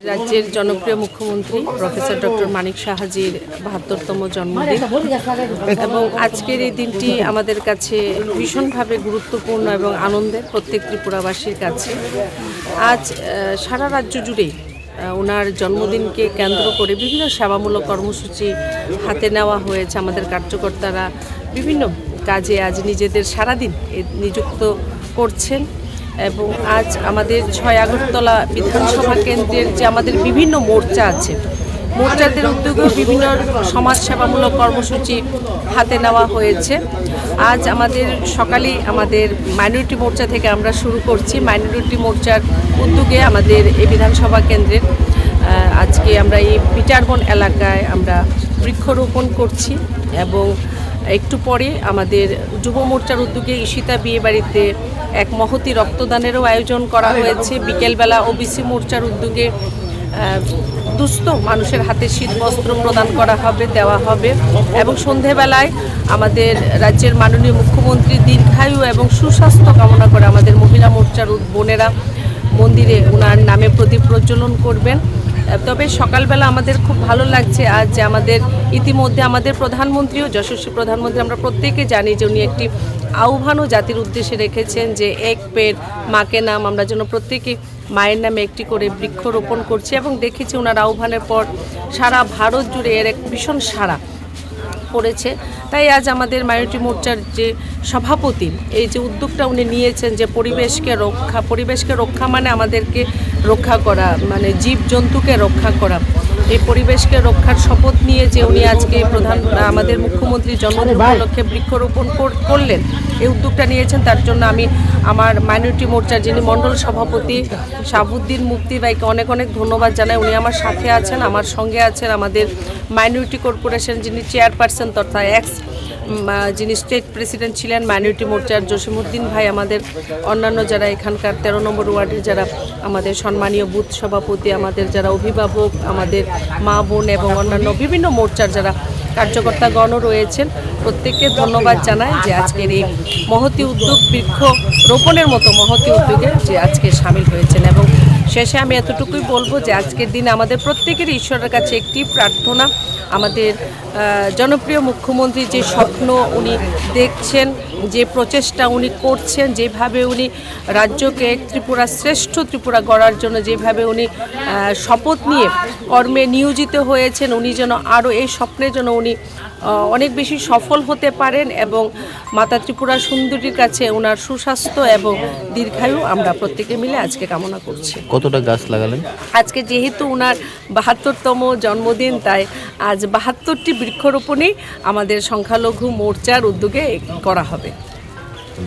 রাজ্যের জনপ্রিয় মুখ্যমন্ত্রী প্রফেসর ডক্টর মানিক সাহাজির বাহাত্তরতম জন্মদিন। এবং আজকের এই দিনটি আমাদের কাছে ভীষণভাবে গুরুত্বপূর্ণ এবং আনন্দের প্রত্যেক ত্রিপুরাবাসীর কাছে। আজ সারা রাজ্য জুড়েই ওনার জন্মদিনকে কেন্দ্র করে বিভিন্ন সেবামূলক কর্মসূচি হাতে নেওয়া হয়েছে আমাদের কার্যকর্তারা। বিভিন্ন কাজে আজ নিজেদের সারাদিন নিযুক্ত করছেন। এবং আজ আমাদের ছয় আগরতলা বিধানসভা কেন্দ্রের যে আমাদের বিভিন্ন মোর্চা আছে, মোর্চাদের উদ্যোগে বিভিন্ন সমাজসেবামূলক কর্মসূচি হাতে নেওয়া হয়েছে। আজ আমাদের সকালেই আমাদের মাইনরিটি মোর্চা থেকে আমরা শুরু করছি। মাইনরিটি মোর্চার উদ্যোগে আমাদের এই বিধানসভা কেন্দ্রের আজকে আমরা এই পিটারবন এলাকায় আমরা বৃক্ষরোপণ করছি এবং একটু পরে আমাদের যুব মোর্চার উদ্যোগে ঈশিতা বিয়ে বাড়িতে এক মহতি রক্তদানেরও আয়োজন করা হয়েছে। বিকেলবেলা ওবিসি মোর্চার উদ্যোগে দুস্থ মানুষের হাতে শীত বস্ত্র প্রদান করা হবে দেওয়া হবে এবং সন্ধেবেলায় আমাদের রাজ্যের মাননীয় মুখ্যমন্ত্রী দীর্ঘায়ু এবং সুস্বাস্থ্য কামনা করে আমাদের মহিলা মোর্চার বোনেরা মন্দিরে ওনার নামে প্রদীপ প্রজ্বলন করবেন। তবে সকালবেলা আমাদের খুব ভালো লাগছে আজ যে আমাদের ইতিমধ্যে আমাদের প্রধানমন্ত্রীও যশস্বী প্রধানমন্ত্রী, আমরা প্রত্যেকে জানি যে উনি একটি আহ্বানও জাতির উদ্দেশ্যে রেখেছেন যে এক পের মাকে নাম আমরা যেন প্রত্যেকে মায়ের নামে একটি করে বৃক্ষরোপণ করছি এবং দেখেছি ওনার আহ্বানের পর সারা ভারত জুড়ে এর এক ভীষণ সারা পড়েছে। তাই আজ আমাদের মাইনরিটি মোর্চার যে সভাপতি, এই যে উদ্যোগটা উনি নিয়েছেন যে পরিবেশকে রক্ষা পরিবেশকে রক্ষা মানে আমাদেরকে রক্ষা করা মানে জীব জন্তুকে রক্ষা করা। এই পরিবেশকে রক্ষার শপথ নিয়ে যে উনি আজকে প্রধান আমাদের মুখ্যমন্ত্রী জন্মদিন উপলক্ষে বৃক্ষরোপণ কর- করলেন এই উদ্যোগটা নিয়েছেন। তার জন্য আমি আমার মাইনরিটি মোর্চার যিনি মণ্ডল সভাপতি শাহাবুদ্দিন মুক্তি ভাইকে অনেক অনেক ধন্যবাদ জানাই। উনি আমার সাথে আছেন আমার সঙ্গে আছেন। আমাদের মাইনরিটি কর্পোরেশন যিনি চেয়ারপারসন তথা এক্স যিনি স্টেট প্রেসিডেন্ট ছিলেন মাইনরিটি মোর্চার জসিমুদ্দিন ভাই, আমাদের অন্যান্য যারা এখানকার তেরো নম্বর ওয়ার্ডের যারা আমাদের সম্মানীয় বুথ সভাপতি, আমাদের যারা অভিভাবক, আমাদের মা বোন এবং অন্যান্য বিভিন্ন মোর্চার যারা কার্যকর্তাগণও রয়েছেন, প্রত্যেককে ধন্যবাদ জানাই যে আজকের এই মহতি উদ্যোগ বৃক্ষ রোপণের মতো মহতি উদ্যোগে যে আজকে সামিল হয়েছেন এবং শেষে আমি এতটুকুই বলব যে আজকের দিনে আমাদের প্রত্যেকের ঈশ্বরের কাছে একটি প্রার্থনা। আমাদের জনপ্রিয় মুখ্যমন্ত্রী যে স্বপ্ন উনি দেখছেন, যে প্রচেষ্টা উনি করছেন, যেভাবে উনি রাজ্যকে ত্রিপুরা শ্রেষ্ঠ ত্রিপুরা গড়ার জন্য যেভাবে উনি শপথ নিয়ে কর্মে নিয়োজিত হয়েছেন, উনি যেন আরও এই স্বপ্নের জন্য উনি অনেক বেশি সফল হতে পারেন এবং মাতা ত্রিপুরা সুন্দরীর কাছে ওনার সুস্বাস্থ্য এবং দীর্ঘায়ু আমরা প্রত্যেকে মিলে আজকে কামনা করছি। কতটা গাছ লাগালেন? আজকে যেহেতু ওনার বাহাত্তরতম জন্মদিন, তাই আজ বাহাত্তরটি বৃক্ষরোপণই আমাদের সংখ্যালঘু মোর্চার উদ্যোগে করা হবে।